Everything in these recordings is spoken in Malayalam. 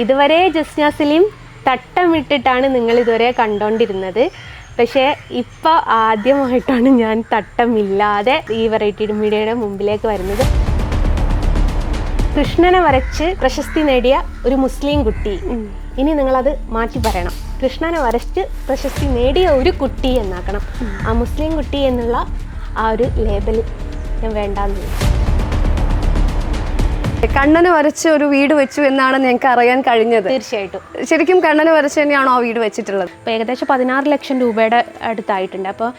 ഇതുവരെ ജസ്ന സലീം തട്ടമിട്ടിട്ടാണ് നിങ്ങൾ ഇതുവരെ കണ്ടോണ്ടിരുന്നത്. പക്ഷേ ഇപ്പോൾ ആദ്യമായിട്ടാണ് ഞാൻ തട്ടമില്ലാതെ ഈ വെറൈറ്റി മീഡിയയുടെ മുമ്പിലേക്ക് വരുന്നത്. കൃഷ്ണനെ വരച്ച് പ്രശസ്തി നേടിയ ഒരു മുസ്ലിം കുട്ടി. ഇനി നിങ്ങളത് മാറ്റി പറയണം. കൃഷ്ണനെ വരച്ച് പ്രശസ്തി നേടിയ ഒരു കുട്ടി എന്നാക്കണം. ആ മുസ്ലിം കുട്ടി എന്നുള്ള ആ ഒരു ലേബൽ ഞാൻ വേണ്ടാന്ന് കണ്ണന് വരച്ച് ഒരു വീട് വെച്ചു എന്നാണ് ഞങ്ങൾക്ക് അറിയാൻ കഴിഞ്ഞത്. തീർച്ചയായിട്ടും. ശരിക്കും കണ്ണന് വരച്ച് തന്നെയാണോ ആ വീട് വെച്ചിട്ടുള്ളത്? അപ്പോൾ ഏകദേശം പതിനാറ് ലക്ഷം രൂപയുടെ അടുത്തായിട്ടുണ്ട്. അപ്പോൾ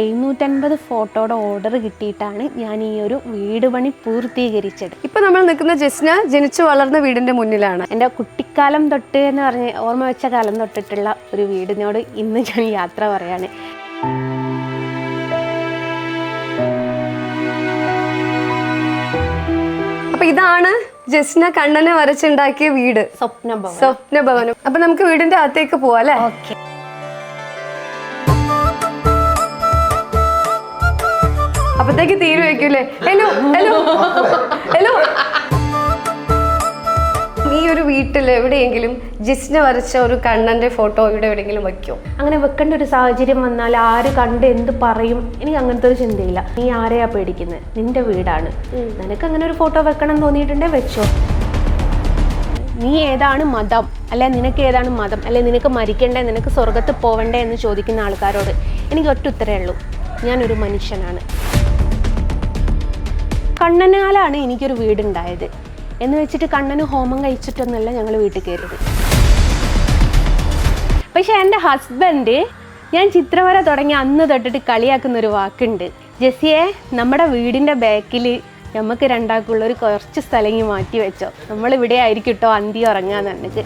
എഴുന്നൂറ്റൻപത് ഫോട്ടോയുടെ ഓർഡർ കിട്ടിയിട്ടാണ് ഞാൻ ഈ ഒരു വീട് പണി പൂർത്തീകരിച്ചത്. ഇപ്പം നമ്മൾ നിൽക്കുന്ന ജസ്ന ജനിച്ചു വളർന്ന വീടിന്റെ മുന്നിലാണ്. എന്റെ കുട്ടിക്കാലം തൊട്ട് എന്ന് പറഞ്ഞ് ഓർമ്മ വെച്ച കാലം തൊട്ടിട്ടുള്ള ഒരു വീടിനോട് ഇന്ന് ഞാൻ യാത്ര പറയാണ്. ഇതാണ് ജസ്ന കണ്ണനെ വരച്ചുണ്ടാക്കിയ വീട്. സ്വപ്നഭവനം. സ്വപ്നഭവനം. സ്വപ്ന ഭവനം അപ്പൊ നമുക്ക് വീടിന്റെ അകത്തേക്ക് പോവാം അല്ലേ? ഓക്കെ. അപ്പത്തേക്ക് തീരു വെക്കൂലേ ഹലോ ഹലോ ഹലോ. ഈ ഒരു വീട്ടിൽ എവിടെയെങ്കിലും ജിസ്ന വരച്ച ഒരു കണ്ണന്റെ ഫോട്ടോ ഇവിടെ എവിടെയെങ്കിലും വെക്കോ? അങ്ങനെ വെക്കേണ്ട ഒരു സാഹചര്യം വന്നാൽ ആര് കണ്ട് എന്ത് പറയും എനിക്ക് അങ്ങനത്തെ ഒരു ചിന്തയില്ല. നീ ആരെയാ പേടിക്കുന്നത് നിന്റെ വീടാണ്. നിനക്ക് അങ്ങനെ ഒരു ഫോട്ടോ വെക്കണം എന്ന് തോന്നിയിട്ടുണ്ടേ വെച്ചോ? നീ ഏതാണ് മതം? അല്ലെ നിനക്ക് ഏതാണ് മതം? അല്ലെ നിനക്ക് മരിക്കണ്ടേ? നിനക്ക് സ്വർഗത്ത് പോവണ്ടേ എന്ന് ചോദിക്കുന്ന ആൾക്കാരോട് എനിക്ക് ഒറ്റ ഉത്തരേ ഉള്ളൂ. ഞാനൊരു മനുഷ്യനാണ്. കണ്ണനാലാണ് എനിക്കൊരു വീടുണ്ടായത്. എന്ന് വെച്ചിട്ട് കണ്ണന് ഹോമം കഴിച്ചിട്ടൊന്നല്ല ഞങ്ങൾ വീട്ടിൽ കയറിയത്. പക്ഷെ എന്റെ ഹസ്ബൻഡ് ഞാൻ ചിത്രവര തുടങ്ങി അന്ന് തൊട്ടിട്ട് കളിയാക്കുന്ന ഒരു വാക്കുണ്ട്. ജെസ്സിയെ നമ്മുടെ വീടിന്റെ ബാക്കിൽ നമുക്ക് രണ്ടാൾക്കുള്ള ഒരു കുറച്ച് സ്ഥലം ഇങ്ങ് മാറ്റി വെച്ചോ. നമ്മൾ ഇവിടെ ആയിരിക്കും കേട്ടോ അന്തി ഉറങ്ങാന്ന് പറഞ്ഞിട്ട്.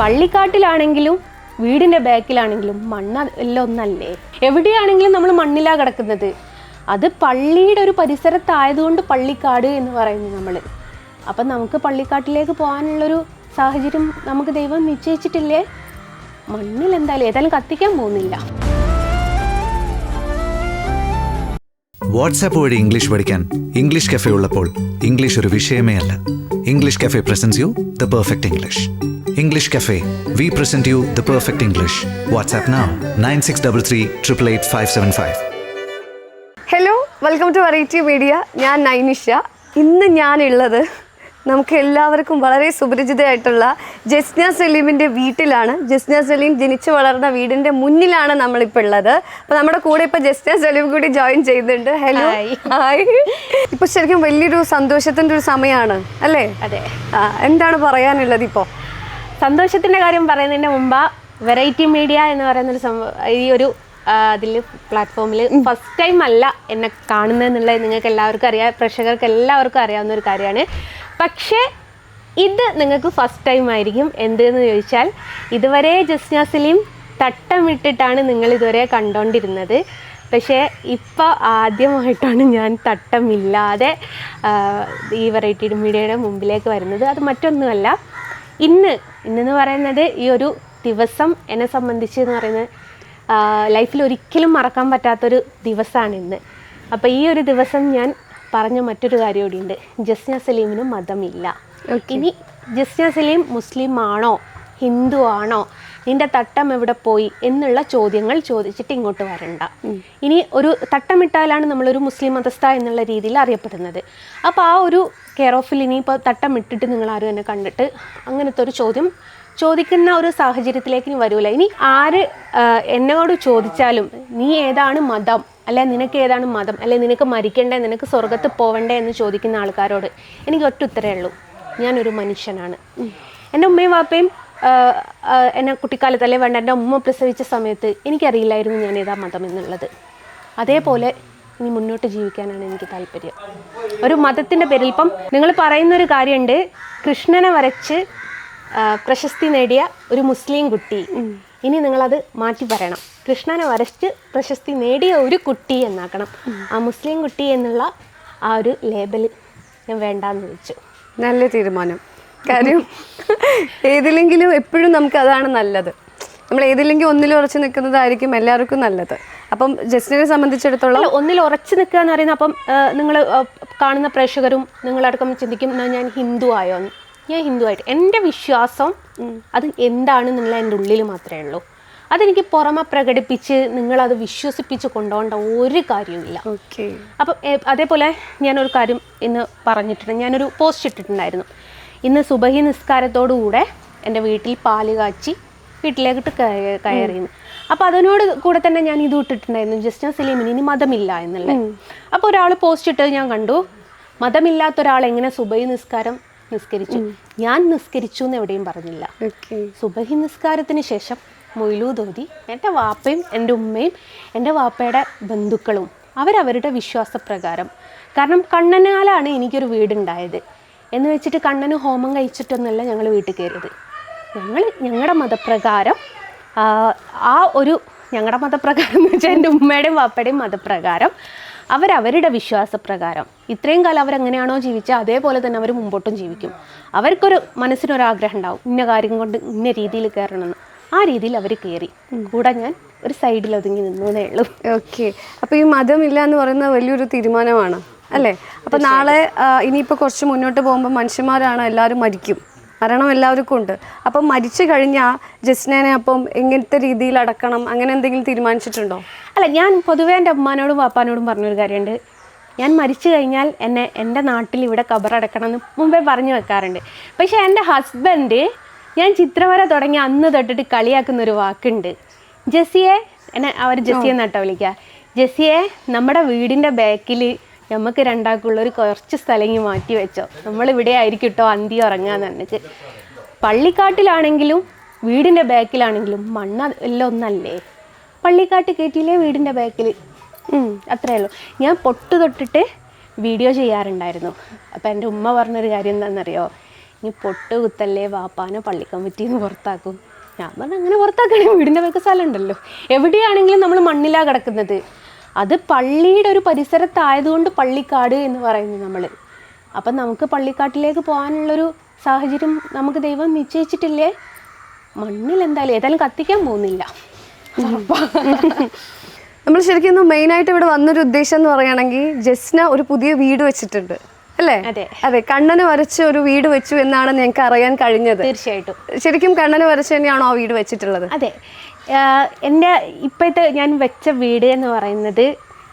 പള്ളിക്കാട്ടിലാണെങ്കിലും വീടിന്റെ ബാക്കിലാണെങ്കിലും മണ്ണ് എല്ലാം ഒന്നല്ലേ? എവിടെയാണെങ്കിലും നമ്മൾ മണ്ണിലാണ് കിടക്കുന്നത്. അത് പള്ളിയുടെ ഒരു പരിസരത്തായതുകൊണ്ട് പള്ളിക്കാട് എന്ന് പറയുന്നു നമ്മൾ അപ്പം നമുക്ക് പള്ളിക്കാട്ടിലേക്ക് പോകാനുള്ളൊരു സാഹചര്യം നമുക്ക് ദൈവം നിശ്ചയിച്ചിട്ടില്ലേ? മണ്ണിൽ എന്തായാലും ഏതായാലും കത്തിക്കാൻ പോകുന്നില്ല. വാട്സാപ്പ് വഴി ഇംഗ്ലീഷ് പഠിക്കാൻ ഇംഗ്ലീഷ് കഫേ ഉള്ളപ്പോൾ ഇംഗ്ലീഷ് ഒരു വിഷയമേ അല്ല. English cafe presents you the perfect English English cafe we present you the perfect English WhatsApp nine six double three triple eight five seven five welcome to variety media ഞാൻ നൈനിഷ. ഇന്ന് ഞാനുള്ളത് നമുക്ക് എല്ലാവർക്കും വളരെ സുപരിചിതയായിട്ടുള്ള ജസ്ന സലീമിന്റെ വീട്ടിലാണ്. ജസ്ന സലീം ജനിച്ചു വളർന്ന വീടിന്റെ മുന്നിലാണ് നമ്മളിപ്പോൾ ഉള്ളത്. അപ്പോൾ നമ്മുടെ കൂടെ ഇപ്പോൾ ജസ്ന സലീം കൂടി ജോയിൻ ചെയ്യുന്നുണ്ട്. ഹലോ ഹായ് ഇപ്പോൾ ശരിക്കും വലിയൊരു സന്തോഷത്തിന്റെ ഒരു സമയമാണ് അല്ലേ? അതെ. ആ, എന്താണ് പറയാനുള്ളത് ഇപ്പോൾ സന്തോഷത്തിന്റെ കാര്യം പറയുന്നതിന്റെ മുമ്പ് വെറൈറ്റി മീഡിയ എന്ന് പറയുന്നൊരു സംഭവം ഈ ഒരു അതിൽ പ്ലാറ്റ്ഫോമിൽ ഫസ്റ്റ് ടൈം അല്ല എന്നെ കാണുന്നതെന്നുള്ളത് നിങ്ങൾക്ക് എല്ലാവർക്കും അറിയാം. പ്രേക്ഷകർക്ക് എല്ലാവർക്കും അറിയാവുന്ന ഒരു കാര്യമാണ്. പക്ഷേ ഇത് നിങ്ങൾക്ക് ഫസ്റ്റ് ടൈം ആയിരിക്കും. എന്തെന്ന് ചോദിച്ചാൽ ഇതുവരെ ജസ്ന സലീം തട്ടമിട്ടിട്ടാണ് നിങ്ങൾ ഇതുവരെ കണ്ടോണ്ടിരുന്നത്. പക്ഷേ ഇപ്പോൾ ആദ്യമായിട്ടാണ് ഞാൻ തട്ടമില്ലാതെ ഈ വെറൈറ്റി മീഡിയയുടെ മുമ്പിലേക്ക് വരുന്നത്. അത് മറ്റൊന്നുമല്ല. ഇന്ന് ഇന്നെന്ന് പറയുന്നത് ഈ ഒരു ദിവസം എന്നെ സംബന്ധിച്ച് എന്ന് പറയുന്നത് ലൈഫിൽ ഒരിക്കലും മറക്കാൻ പറ്റാത്തൊരു ദിവസമാണ് ഇന്ന്. അപ്പോൾ ഈ ഒരു ദിവസം ഞാൻ പറഞ്ഞ മറ്റൊരു കാര്യം കൂടിയുണ്ട് ജസ്ന സലീമിന് മതമില്ല. ഇനി ജസ്ന സലീം മുസ്ലിം ആണോ? ഹിന്ദു ആണോ? നിന്റെ തട്ടം എവിടെ പോയി? എന്നുള്ള ചോദ്യങ്ങൾ ചോദിച്ചിട്ട് ഇങ്ങോട്ട് വരണ്ട. ഇനി ഒരു തട്ടമിട്ടാലാണ് നമ്മളൊരു മുസ്ലിം മതസ്ഥ എന്നുള്ള രീതിയിൽ അറിയപ്പെടുന്നത്. അപ്പോൾ ആ ഒരു കെയർ ഓഫിൽ ഇനിയിപ്പോൾ തട്ടമിട്ടിട്ട് നിങ്ങൾ ആരും എന്നെ കണ്ടിട്ട് അങ്ങനത്തെ ഒരു ചോദ്യം ചോദിക്കുന്ന ഒരു സാഹചര്യത്തിലേക്ക് ഇനി വരൂല. ഇനി ആര് എന്നോട് ചോദിച്ചാലും നീ ഏതാണ് മതം? അല്ലെ നിനക്ക് ഏതാണ് മതം? അല്ലെ നിനക്ക് മരിക്കണ്ടേ? നിനക്ക് സ്വർഗത്ത് പോവണ്ടേ എന്ന് ചോദിക്കുന്ന ആൾക്കാരോട് എനിക്ക് ഒറ്റ ഉത്തരേ ഉള്ളൂ. ഞാനൊരു മനുഷ്യനാണ്. എന്റെ ഉമ്മയും വാപ്പയും എന്നെ കുട്ടിക്കാലത്ത് അല്ലെ വേണ്ട എന്റെ ഉമ്മ പ്രസവിച്ച സമയത്ത് എനിക്കറിയില്ലായിരുന്നു ഞാൻ ഏതാ മതം എന്നുള്ളത്. അതേപോലെ ഇനി മുന്നോട്ട് ജീവിക്കാനാണ് എനിക്ക് താല്പര്യം. ഒരു മതത്തിന്റെ പേരിൽ ഇപ്പം നിങ്ങൾ പറയുന്നൊരു കാര്യമുണ്ട്. കൃഷ്ണനെ വരച്ച് പ്രശസ്തി നേടിയ ഒരു മുസ്ലിം കുട്ടി. ഇനി നിങ്ങളത് മാറ്റി പറയണം. കൃഷ്ണനെ വരച്ച് പ്രശസ്തി നേടിയ ഒരു കുട്ടി എന്നാക്കണം. ആ മുസ്ലിം കുട്ടി എന്നുള്ള ആ ഒരു ലേബൽ ഞാൻ വേണ്ടാന്ന് വെച്ചു നല്ല തീരുമാനം. കാര്യം ഏതിലെങ്കിലും എപ്പോഴും നമുക്ക് അതാണ് നല്ലത്. നമ്മൾ ഏതിലെങ്കിലും ഒന്നിൽ ഉറച്ചു നിൽക്കുന്നതായിരിക്കും എല്ലാവർക്കും നല്ലത്. അപ്പം ജസ്റ്റിനെ സംബന്ധിച്ചിടത്തോളം ഒന്നിൽ ഉറച്ചു നിൽക്കുക എന്ന് പറയുന്നത് അപ്പം നിങ്ങൾ കാണുന്ന പ്രേക്ഷകരും നിങ്ങളടക്കം ചിന്തിക്കും ഞാൻ ഹിന്ദു ആയോ? എന്ന്. ഞാൻ ഹിന്ദു ആയിട്ട് എന്റെ വിശ്വാസം അത് എന്താണെന്നുള്ള എന്റെ ഉള്ളിൽ മാത്രമേ ഉള്ളൂ. അതെനിക്ക് പുറമെ പ്രകടിപ്പിച്ച് നിങ്ങളത് വിശ്വസിപ്പിച്ച് കൊണ്ടുപോകേണ്ട ഒരു കാര്യമില്ല ഓക്കെ. അപ്പം അതേപോലെ ഞാനൊരു കാര്യം ഇന്ന് പറഞ്ഞിട്ടുണ്ട്. ഞാനൊരു പോസ്റ്റ് ഇട്ടിട്ടുണ്ടായിരുന്നു. ഇന്ന് സുബഹി നിസ്കാരത്തോടുകൂടെ എന്റെ വീട്ടിൽ പാൽ കാച്ചി വീട്ടിലേക്കിട്ട് കയറിയിരുന്നു. അപ്പോൾ അതിനോട് കൂടെ തന്നെ ഞാൻ ഇത് ഇട്ടിട്ടുണ്ടായിരുന്നു. ഞാൻ സലീമിന് ഇനി മതമില്ല എന്നുള്ളത്. അപ്പോൾ ഒരാൾ പോസ്റ്റ് ഇട്ടത് ഞാൻ കണ്ടു. മതമില്ലാത്ത ഒരാൾ എങ്ങനെ സുബൈ നിസ്കാരം നിസ്കരിച്ചു. ഞാൻ നിസ്കരിച്ചു എന്ന് എവിടെയും പറഞ്ഞില്ല. സുബഹി നിസ്കാരത്തിന് ശേഷം മൊയ്ലൂദോതി എന്റെ വാപ്പയും എന്റെ ഉമ്മയും എന്റെ വാപ്പയുടെ ബന്ധുക്കളും അവരവരുടെ വിശ്വാസപ്രകാരം. കാരണം കണ്ണനാലാണ് എനിക്കൊരു വീടുണ്ടായത്. എന്ന് വെച്ചിട്ട് കണ്ണന് ഹോമം കഴിച്ചിട്ടൊന്നല്ല ഞങ്ങൾ വീട്ടിൽ കയറിയത്. ഞങ്ങൾ ഞങ്ങളുടെ മതപ്രകാരം ആ ഒരു ഞങ്ങളുടെ മതപ്രകാരം എന്ന് വെച്ചാൽ എന്റെ ഉമ്മയുടെയും വാപ്പയുടെയും മതപ്രകാരം അവരവരുടെ വിശ്വാസപ്രകാരം. ഇത്രയും കാലം അവരെങ്ങനെയാണോ ജീവിച്ചത് അതേപോലെ തന്നെ അവർ മുമ്പോട്ടും ജീവിക്കും. അവർക്കൊരു മനസ്സിനൊരാഗ്രഹം ഉണ്ടാവും ഇന്ന കാര്യം കൊണ്ട് ഇന്ന രീതിയിൽ കയറണമെന്ന്. ആ രീതിയിൽ അവർ കയറി. കൂടെ ഞാൻ ഒരു സൈഡിൽ ഒതുങ്ങി നിന്നേ ഉള്ളൂ. ഓക്കെ. അപ്പോൾ ഈ മതമില്ല എന്ന് പറയുന്നത് വലിയൊരു തീരുമാനമാണ് അല്ലേ? അപ്പോൾ നാളെ ഇനിയിപ്പോൾ ഇനിയിപ്പോ കുറച്ച് മുന്നോട്ട് പോകുമ്പോൾ മനുഷ്യന്മാരാണ് എല്ലാവരും മരിക്കും. മരണം എല്ലാവർക്കും ഉണ്ട്. അപ്പം മരിച്ചു കഴിഞ്ഞാൽ ജസ്നേനെ അപ്പം എങ്ങനത്തെ രീതിയിൽ അടക്കണം? അങ്ങനെ എന്തെങ്കിലും തീരുമാനിച്ചിട്ടുണ്ടോ? അല്ല ഞാൻ പൊതുവേ എന്റെ അമ്മാനോടും പാപ്പാനോടും പറഞ്ഞൊരു കാര്യമുണ്ട്. ഞാൻ മരിച്ചു കഴിഞ്ഞാൽ എന്നെ എന്റെ നാട്ടിൽ ഇവിടെ കബറടക്കണം എന്ന് മുമ്പേ പറഞ്ഞു വെക്കാറുണ്ട്. പക്ഷേ എന്റെ ഹസ്ബൻഡ് ഞാൻ ചിത്രവര തുടങ്ങി അന്ന് തൊട്ടിട്ട് കളിയാക്കുന്ന ഒരു വാക്കുണ്ട്. ജെസ്സിയെ എന്നെ അവർ ജെസ്സിയെ വിളിക്കുക. ജെസ്സിയെ നമ്മുടെ വീടിന്റെ ബാക്കിൽ നമുക്ക് രണ്ടാൾക്കുള്ള ഒരു കുറച്ച് സ്ഥലം മാറ്റി വെച്ചോ. നമ്മളിവിടെ ആയിരിക്കും കേട്ടോ അന്തി ഉറങ്ങാന്ന് പറഞ്ഞിട്ട്. പള്ളിക്കാട്ടിലാണെങ്കിലും വീടിന്റെ ബാക്കിലാണെങ്കിലും മണ്ണ് എല്ലാം ഒന്നല്ലേ? പള്ളിക്കാട്ട് കയറ്റിയില്ലേ വീടിന്റെ ബാക്കിൽ അത്രയേ ഉള്ളൂ. ഞാൻ പൊട്ട് തൊട്ടിട്ട് വീഡിയോ ചെയ്യാറുണ്ടായിരുന്നു. അപ്പോൾ എന്റെ ഉമ്മ പറഞ്ഞൊരു കാര്യം എന്താണെന്നറിയോ ഇനി പൊട്ട് കുത്തല്ലേ വാപ്പാനെ പള്ളി എന്ന് പുറത്താക്കും. ഞാൻ പറഞ്ഞു അങ്ങനെ പുറത്താക്കണേ വീടിന്റെ ബാക്ക് സ്ഥലമുണ്ടല്ലോ എവിടെയാണെങ്കിലും നമ്മൾ മണ്ണിലാണ് കിടക്കുന്നത്. അത് പള്ളിയുടെ ഒരു പരിസരത്തായതുകൊണ്ട് പള്ളിക്കാട് എന്ന് പറയുന്നു നമ്മൾ അപ്പം നമുക്ക് പള്ളിക്കാട്ടിലേക്ക് പോകാനുള്ളൊരു സാഹചര്യം നമുക്ക് ദൈവം നിശ്ചയിച്ചിട്ടില്ലേ? മണ്ണിൽ എന്തായാലും ഏതായാലും കത്തിക്കാൻ പോകുന്നില്ല. നമ്മൾ ശരിക്കും മെയിനായിട്ട് ഇവിടെ വന്നൊരു ഉദ്ദേശം എന്ന് പറയുകയാണെങ്കിൽ ജസ്ന ഒരു പുതിയ വീട് വെച്ചിട്ടുണ്ട്. അല്ലേ? അതെ. അതെ കണ്ണന് വരച്ച് ഒരു വീട് വെച്ചു എന്നാണ് ഞങ്ങൾക്ക് അറിയാൻ കഴിഞ്ഞത്. തീർച്ചയായിട്ടും. ശരിക്കും കണ്ണന് വരച്ച് തന്നെയാണോ ആ വീട് വെച്ചിട്ടുള്ളത്? അതെ. എന്റെ ഇപ്പോഴത്തെ ഞാൻ വെച്ച വീട് എന്ന് പറയുന്നത്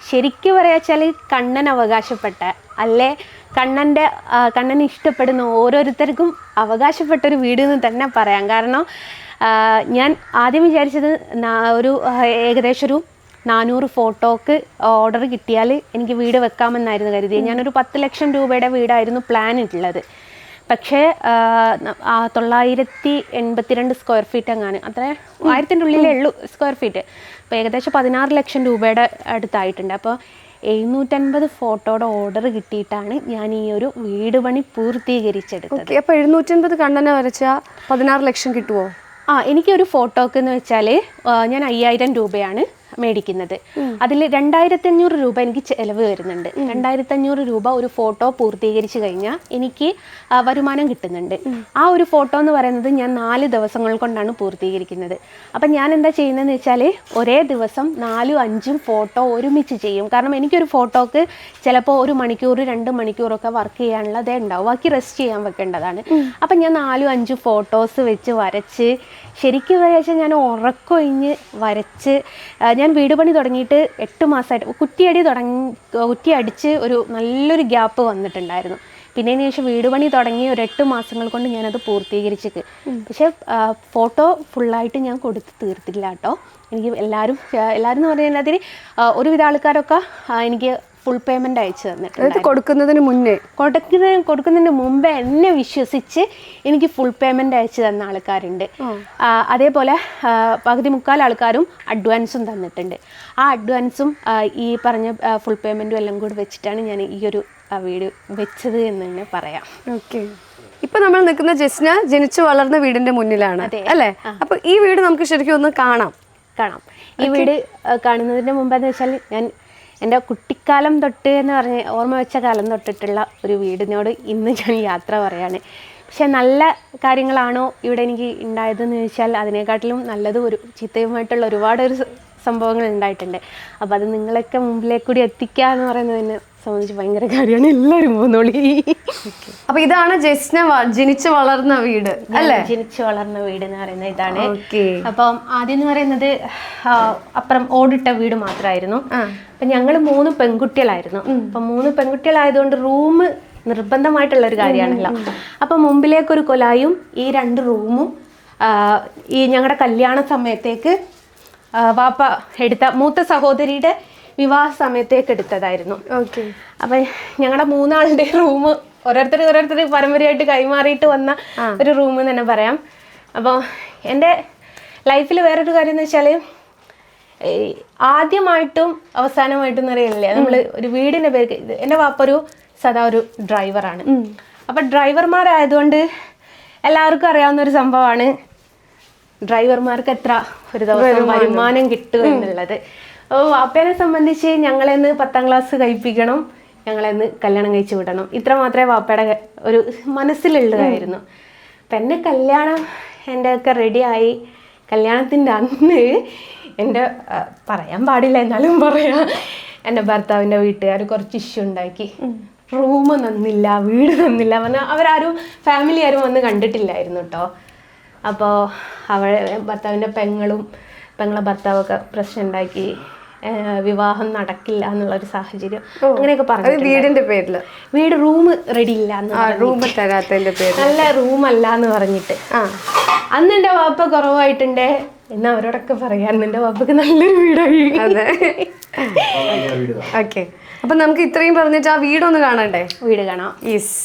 ശരിക്കും പറയാച്ചാൽ കണ്ണൻ അവകാശപ്പെട്ട അല്ലേ? കണ്ണന്റെ കണ്ണൻ ഇഷ്ടപ്പെടുന്ന ഓരോരുത്തർക്കും അവകാശപ്പെട്ട ഒരു വീട് എന്ന് തന്നെ പറയാം. കാരണം ഞാൻ ആദ്യം വിചാരിച്ചത് ഒരു ഏകദേശം ഒരു നാനൂറ് ഫോട്ടോക്ക് ഓർഡർ കിട്ടിയാൽ എനിക്ക് വീട് വെക്കാമെന്നായിരുന്നു കരുതിയത്. ഞാനൊരു പത്ത് ലക്ഷം രൂപയുടെ വീടായിരുന്നു പ്ലാൻ ഉള്ളത് പക്ഷേ തൊള്ളായിരത്തി എൺപത്തിരണ്ട് സ്ക്വയർ ഫീറ്റ് അങ്ങാണ് അത്ര ആയിരത്തിന്റെ ഉള്ളിലേ ഉള്ളൂ സ്ക്വയർ ഫീറ്റ് അപ്പോൾ ഏകദേശം പതിനാറ് ലക്ഷം രൂപയുടെ അടുത്തായിട്ടുണ്ട്. അപ്പോൾ എഴുന്നൂറ്റൻപത് ഫോട്ടോയുടെ ഓർഡർ കിട്ടിയിട്ടാണ് ഞാൻ ഈ ഒരു വീട് പണി പൂർത്തീകരിച്ചെടുത്തത്. ഓക്കെ അപ്പൊ എഴുന്നൂറ്റൻപത് കണ്ണനെ വരച്ചാൽ പതിനാറ് ലക്ഷം കിട്ടുമോ ആ എനിക്കൊരു ഫോട്ടോക്ക് എന്ന് വെച്ചാൽ ഞാൻ അയ്യായിരം രൂപയാണ് മേടിക്കുന്നത്. അതിൽ രണ്ടായിരത്തി അഞ്ഞൂറ് രൂപ എനിക്ക് ചിലവ് വരുന്നുണ്ട്. രണ്ടായിരത്തി അഞ്ഞൂറ് രൂപ ഒരു ഫോട്ടോ പൂർത്തീകരിച്ച് കഴിഞ്ഞാൽ എനിക്ക് വരുമാനം കിട്ടുന്നുണ്ട്. ആ ഒരു ഫോട്ടോ എന്ന് പറയുന്നത് ഞാൻ നാല് ദിവസങ്ങൾ കൊണ്ടാണ് പൂർത്തീകരിക്കുന്നത്. അപ്പം ഞാൻ എന്താ ചെയ്യുന്നതെന്ന് വെച്ചാൽ ഒരേ ദിവസം നാലും അഞ്ചും ഫോട്ടോ ഒരുമിച്ച് ചെയ്യും. കാരണം എനിക്കൊരു ഫോട്ടോക്ക് ചിലപ്പോൾ ഒരു മണിക്കൂർ രണ്ട് മണിക്കൂറൊക്കെ വർക്ക് ചെയ്യാനുള്ളതേ ഉണ്ടാവും. ബാക്കി റെസ്റ്റ് ചെയ്യാൻ വെക്കേണ്ടതാണ്. അപ്പം ഞാൻ നാലും അഞ്ചും ഫോട്ടോസ് വെച്ച് വരച്ച് ശരിക്കും വെച്ചാൽ ഞാൻ ഉറക്കൊഴിഞ്ഞ് വരച്ച് ഞാൻ വീട് പണി തുടങ്ങിയിട്ട് എട്ട് മാസമായിട്ട് കുറ്റിയടി തുടങ്ങി കുറ്റി അടിച്ച് ഒരു നല്ലൊരു ഗ്യാപ്പ് വന്നിട്ടുണ്ടായിരുന്നു. പിന്നെ ശേഷം വീട് പണി തുടങ്ങി ഒരു എട്ട് മാസങ്ങൾ കൊണ്ട് ഞാനത് പൂർത്തീകരിച്ചിട്ട് പക്ഷെ ഫോട്ടോ ഫുള്ളായിട്ട് ഞാൻ കൊടുത്ത് തീർത്തില്ല കേട്ടോ. എനിക്ക് എല്ലാവരും എല്ലാവരും എന്ന് പറഞ്ഞാൽ അതിന് ഒരുവിധ ആൾക്കാരൊക്കെ എനിക്ക് ഫുൾ പേയ്മെന്റ് അയച്ചു തന്നിട്ടുണ്ട് കൊടുക്കുന്നതിന് മുന്നേ. കൊടുക്കുന്നതിന് കൊടുക്കുന്നതിന് മുമ്പേ എന്നെ വിശ്വസിച്ച് എനിക്ക് ഫുൾ പേയ്മെന്റ് അയച്ചു തന്ന ആൾക്കാരുണ്ട്. അതേപോലെ പകുതി മുക്കാൽ ആൾക്കാരും അഡ്വാൻസും തന്നിട്ടുണ്ട്. ആ അഡ്വാൻസും ഈ പറഞ്ഞ ഫുൾ പേയ്മെന്റും എല്ലാം കൂടി വെച്ചിട്ടാണ് ഞാൻ ഈ ഒരു വീട് വെച്ചത് എന്ന് തന്നെ പറയാം. ഓക്കെ. ഇപ്പൊ നമ്മൾ നിൽക്കുന്ന ജസ്ന ജനിച്ചു വളർന്ന വീടിന്റെ മുന്നിലാണ്. അല്ലെ? അപ്പൊ ഈ വീട് നമുക്ക് ശരിക്കും ഒന്ന് കാണാം. കാണാം. ഈ വീട് കാണുന്നതിന് മുമ്പെന്ന് വെച്ചാൽ ഞാൻ എന്റെ കുട്ടിക്കാലം തൊട്ട് എന്ന് പറഞ്ഞ് ഓർമ്മ വെച്ച കാലം തൊട്ടിട്ടുള്ള ഒരു വീടിനോട് ഇന്ന് ഞാൻ യാത്ര പറയാണ്. പക്ഷെ നല്ല കാര്യങ്ങളാണോ ഇവിടെ എനിക്ക് ഉണ്ടായതെന്ന് ചോദിച്ചാൽ അതിനെക്കാട്ടിലും നല്ലത് ഒരു ചീത്തയുമായിട്ടുള്ള ഒരുപാട് ഒരു സംഭവങ്ങൾ ഉണ്ടായിട്ടുണ്ട് അപ്പോൾ അത് നിങ്ങളൊക്കെ മുമ്പിലേക്ക് കൂടി എത്തിക്കുക എന്ന് പറയുന്നത് തന്നെ സംബന്ധിച്ച് ഭയങ്കര കാര്യമാണ്. എല്ലാവരും പോകുന്നോളി അപ്പൊ ഇതാണ് ജസ്ന ജനിച്ച് വളർന്ന വീട് അല്ലേ? ജനിച്ചു വളർന്ന വീട് എന്ന് പറയുന്നത് ഇതാണ്. അപ്പം ആദ്യം എന്ന് പറയുന്നത് അപ്പുറം ഓടിട്ട വീട് മാത്രമായിരുന്നു. അപ്പൊ ഞങ്ങൾ മൂന്ന് പെൺകുട്ടികളായിരുന്നു. അപ്പൊ മൂന്ന് പെൺകുട്ടികളായതുകൊണ്ട് റൂം നിർബന്ധമായിട്ടുള്ള ഒരു കാര്യമാണല്ലോ. അപ്പൊ മുമ്പിലേക്കൊരു കൊലായും ഈ രണ്ട് റൂമും ഈ ഞങ്ങളുടെ കല്യാണ സമയത്തേക്ക് വാപ്പ എടുത്ത മൂത്ത സഹോദരിയുടെ വിവാഹ സമയത്തേക്ക് എടുത്തതായിരുന്നു. ഓക്കെ അപ്പൊ ഞങ്ങളുടെ മൂന്നാളുടെ റൂം ഓരോരുത്തർ ഓരോരുത്തർ പരമ്പരയായിട്ട് കൈമാറിയിട്ട് വന്ന ഒരു റൂം എന്ന് തന്നെ പറയാം. അപ്പോൾ എന്റെ ലൈഫിൽ വേറൊരു കാര്യം എന്ന് വെച്ചാൽ ആദ്യമായിട്ടും അവസാനമായിട്ടും അറിയില്ലേ നമ്മൾ ഒരു വീടിന്റെ പേര് എന്റെ വാപ്പ ഒരു സദാ ഒരു ഡ്രൈവറാണ് അപ്പം ഡ്രൈവർമാരായതുകൊണ്ട് എല്ലാവർക്കും അറിയാവുന്ന ഒരു സംഭവമാണ് ഡ്രൈവർമാർക്ക് എത്ര ഒരു ദിവസം വരുമാനം. കിട്ടും എന്നുള്ളത്. ഓ വാപ്പേനെ സംബന്ധിച്ച് ഞങ്ങളെന്ന് പത്താം ക്ലാസ് കഴിപ്പിക്കണം ഞങ്ങളെന്ന് കല്യാണം കഴിച്ചു വിടണം. ഇത്ര മാത്രമേ വാപ്പയുടെ ഒരു മനസ്സിലുള്ളതായിരുന്നു. അപ്പം എന്നെ കല്യാണം എന്റെ ഒക്കെ റെഡിയായി കല്യാണത്തിന്റെ അന്ന് എന്റെ പറയാൻ പാടില്ല എന്നാലും പറയാം. എന്റെ ഭർത്താവിന്റെ വീട്ടുകാർ കുറച്ച് ഇഷ്യൂ ഉണ്ടാക്കി. റൂം നന്നില്ല വീട് നന്നില്ല പറഞ്ഞാൽ അവരാരും ഫാമിലി ആരും വന്ന് കണ്ടിട്ടില്ലായിരുന്നു കേട്ടോ അപ്പോൾ അവൾ ഭർത്താവിന്റെ പെങ്ങളും പെങ്ങളെ ഭർത്താവൊക്കെ പ്രശ്നം ഉണ്ടാക്കി വിവാഹം നടക്കില്ല എന്നുള്ളൊരു സാഹചര്യം അങ്ങനെയൊക്കെ അത് പറഞ്ഞു വീടിന്റെ പേരിൽ വീട് റൂം റെഡി ഇല്ല റൂം തരാത്തതിന്റെ പേര് നല്ല റൂം അല്ല എന്ന് പറഞ്ഞിട്ട്. ആ. അന്ന് എന്റെ വാപ്പ കുറവായിട്ടുണ്ടേ. എന്ന് അവരോടൊക്കെ പറയാൻ എന്റെ വാപ്പക്ക് നല്ലൊരു വീടായി അതെ. ഓക്കെ. അപ്പൊ നമുക്ക് ഇത്രയും പറഞ്ഞിട്ട് ആ വീടൊന്ന് കാണണ്ടേ? വീട് കാണാം. യെസ്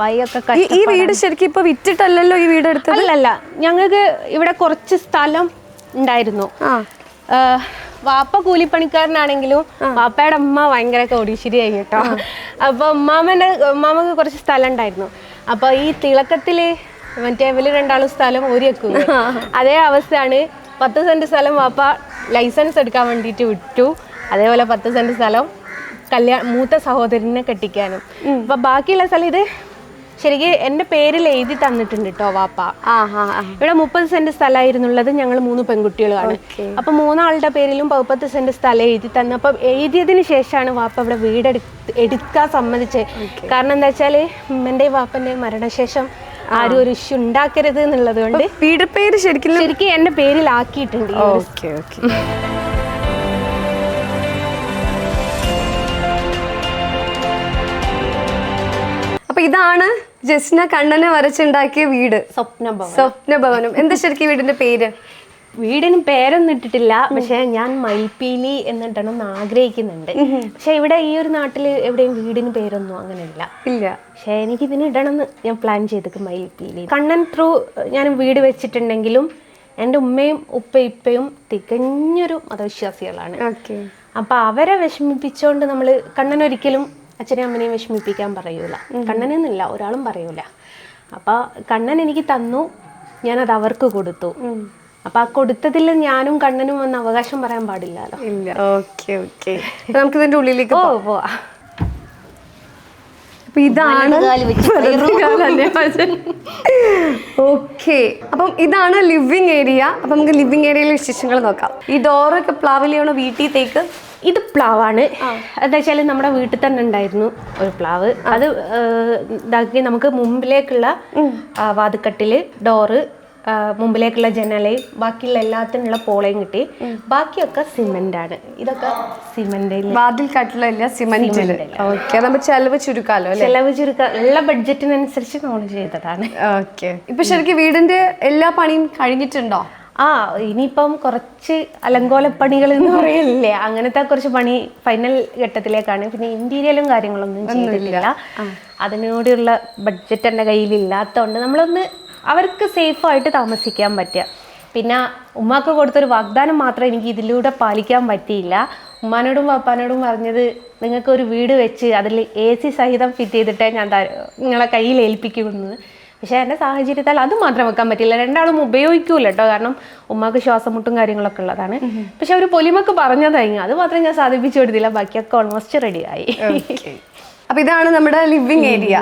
വൈയൊക്കെ ഈ വീട് ശരിക്കും ഇപ്പൊ വിറ്റിട്ടല്ലല്ലോ ഈ വീട് എടുത്തത്? അല്ലല്ല ഞങ്ങൾക്ക് ഇവിടെ കുറച്ച് സ്ഥലം ഉണ്ടായിരുന്നു. വാപ്പ കൂലിപ്പണിക്കാരനാണെങ്കിലും വാപ്പയുടെ അമ്മ ഭയങ്കര കോടീശ്ശേരിയായി കേട്ടോ. അപ്പൊ ഉമ്മാമന്റെ ഉമ്മാമക്ക് കുറച്ച് സ്ഥലം ഉണ്ടായിരുന്നു അപ്പൊ ഈ തിളക്കത്തിൽ മറ്റേ ഇവർ രണ്ടാളും സ്ഥലം ഊരി അതേ അവസ്ഥയാണ് പത്ത് സെന്റ് സ്ഥലം വാപ്പ ലൈസൻസ് എടുക്കാൻ വേണ്ടിയിട്ട് വിട്ടു. അതേപോലെ പത്ത് സെന്റ് സ്ഥലം കല്യാണ മൂത്ത സഹോദരനെ കെട്ടിക്കാനും. അപ്പൊ ബാക്കിയുള്ള സ്ഥലം ഇത് ശരിക്കും എന്റെ പേരിൽ എഴുതി തന്നിട്ടുണ്ട് കേട്ടോ വാപ്പ. ഇവിടെ മുപ്പത് സെന്റ് സ്ഥലമായിരുന്നുള്ളത് ഞങ്ങൾ മൂന്ന് പെൺകുട്ടികളാണ്. അപ്പൊ മൂന്നാളുടെ പേരിലും പത്ത് സെന്റ് സ്ഥലം എഴുതി തന്നു. അപ്പൊ എഴുതിയതിന് ശേഷമാണ് വാപ്പ ഇവിടെ വീട് എടുക്കാൻ സമ്മതിച്ചത്. കാരണം എന്താ വെച്ചാൽ ഉമ്മന്റെയും വാപ്പന്റെയും മരണശേഷം ആരും ഒരു ഇഷ്യൂ ഉണ്ടാക്കരുത് എന്നുള്ളത് കൊണ്ട് വീട് പേര് ശരിക്കും ശരിക്കും എന്റെ പേരിൽ ആക്കിയിട്ടുണ്ട് ഒരു ഓക്കെ ഓക്കെ. അപ്പൊ ഇതാണ് ജസ്ന കണ്ണനെ വരച്ചുണ്ടാക്കിയ വീട്. സ്വപ്ന സ്വപ്നഭവനം. സ്വപ്ന ഭവനം എന്താ ശരിക്കും വീടിന്റെ പേര്? വീടിന് പേരൊന്നും ഇട്ടിട്ടില്ല. പക്ഷെ ഞാൻ മയിൽപ്പീലി എന്നിട്ടാണ് ഒന്ന് ആഗ്രഹിക്കുന്നുണ്ട്. പക്ഷെ ഇവിടെ ഈ ഒരു നാട്ടിൽ എവിടെയും വീടിന് പേരൊന്നും അങ്ങനെ ഇല്ല. ഇല്ല പക്ഷെ എനിക്ക് ഇതിന് ഇടണമെന്ന് ഞാൻ പ്ലാൻ ചെയ്തേക്ക് മയിൽപ്പീലി. കണ്ണൻ ത്രൂ ഞാൻ വീട് വെച്ചിട്ടുണ്ടെങ്കിലും എന്റെ ഉമ്മയും ഉപ്പയും ഇപ്പയും തികഞ്ഞൊരു മതവിശ്വാസികളാണ്. അപ്പൊ അവരെ വിഷമിപ്പിച്ചുകൊണ്ട് നമ്മൾ കണ്ണൻ ഒരിക്കലും അച്ഛനെയും അമ്മനെയും വിഷമിപ്പിക്കാൻ പറയൂല. കണ്ണനെന്നില്ല ഒരാളും പറയൂല. അപ്പോൾ കണ്ണൻ എനിക്ക് തന്നു ഞാനത് അവർക്ക് കൊടുത്തു. അപ്പൊ ആ കൊടുത്തതിൽ ഞാനും കണ്ണനും വന്ന് അവകാശം പറയാൻ പാടില്ലല്ലോ. ഇല്ല. Okay okay. നമുക്ക് ഇതിന്റെ ഉള്ളിലേക്ക് ഓ പോവാം. അപ്പൊ ഇതാണ് ഓക്കെ. അപ്പം ഇതാണ് ലിവിങ് ഏരിയ. അപ്പൊ നമുക്ക് ലിവിങ് ഏരിയയിലെ വിശേഷങ്ങൾ നോക്കാം. ഈ ഡോറൊക്കെ പ്ലാവിലെയാണോ വീട്ടിലേക്ക് ഇത് പ്ലാവാണ്. എന്താ വെച്ചാൽ നമ്മുടെ വീട്ടിൽ തന്നെ ഉണ്ടായിരുന്നു ഒരു പ്ലാവ്. അത് ഇതാക്കി നമുക്ക് മുമ്പിലേക്കുള്ള വാതുക്കട്ടിൽ ഡോറ് മുമ്പിലേക്കുള്ള ജനലയും ബാക്കിയുള്ള എല്ലാത്തിനുള്ള പോളയും കിട്ടി. ബാക്കിയൊക്കെ സിമെന്റ് ആണ് ഇതൊക്കെ സിമെന്റ് വാതിൽ കട്ടിലല്ല സിമെന്റ് ഓക്കെ നമ്മൾ ചെലവ് ചുരുക്കാലോ ചെലവ് ചുരുക്ക ഉള്ള ബഡ്ജറ്റിനനുസരിച്ച് നമ്മൾ ചെയ്തതാണ്. ഓക്കെ. ഇപ്പൊ ശരിക്കും വീടിന്റെ എല്ലാ പണിയും കഴിഞ്ഞിട്ടുണ്ടോ? ആ ഇനിയിപ്പം കുറച്ച് അലങ്കോലപ്പണികൾ എന്ന് പറയില്ലേ അങ്ങനത്തെ കുറച്ച് പണി ഫൈനൽ ഘട്ടത്തിലേക്കാണ്. പിന്നെ ഇന്റീരിയലും കാര്യങ്ങളൊന്നും ചെയ്തിട്ടില്ല. അതിനോടുള്ള ബഡ്ജറ്റ് എന്റെ കയ്യിൽ ഇല്ലാത്തതുകൊണ്ട് നമ്മളൊന്ന് അവർക്ക് സേഫായിട്ട് താമസിക്കാൻ പറ്റുക. പിന്നെ ഉമ്മാക്ക് കൊടുത്തൊരു വാഗ്ദാനം മാത്രം എനിക്ക് ഇതിലൂടെ പാലിക്കാൻ പറ്റിയില്ല. ഉമ്മാനോടും പാപ്പാനോടും പറഞ്ഞത് നിങ്ങൾക്ക് ഒരു വീട് വെച്ച് അതിൽ എ സി സഹിതം ഫിറ്റ് ചെയ്തിട്ടേ ഞാൻ നിങ്ങളെ കയ്യിൽ ഏൽപ്പിക്കുമെന്ന് പക്ഷേ എന്റെ സാഹചര്യത്താൽ അത് മാത്രം വെക്കാൻ പറ്റില്ല. രണ്ടാളും ഉപയോഗിക്കൂല കേട്ടോ കാരണം ഉമ്മാക്ക് ശ്വാസം മുട്ടും കാര്യങ്ങളൊക്കെ ഉള്ളതാണ്. പക്ഷെ അവർ പൊലിമക്ക് പറഞ്ഞതായി അത് മാത്രം ഞാൻ സാധിപ്പിച്ചു കൊടുത്തില്ല. ബാക്കിയൊക്കെ ഓൾമോസ്റ്റ് റെഡി ആയി. അപ്പൊ ഇതാണ് നമ്മുടെ ലിവിംഗ് ഏരിയ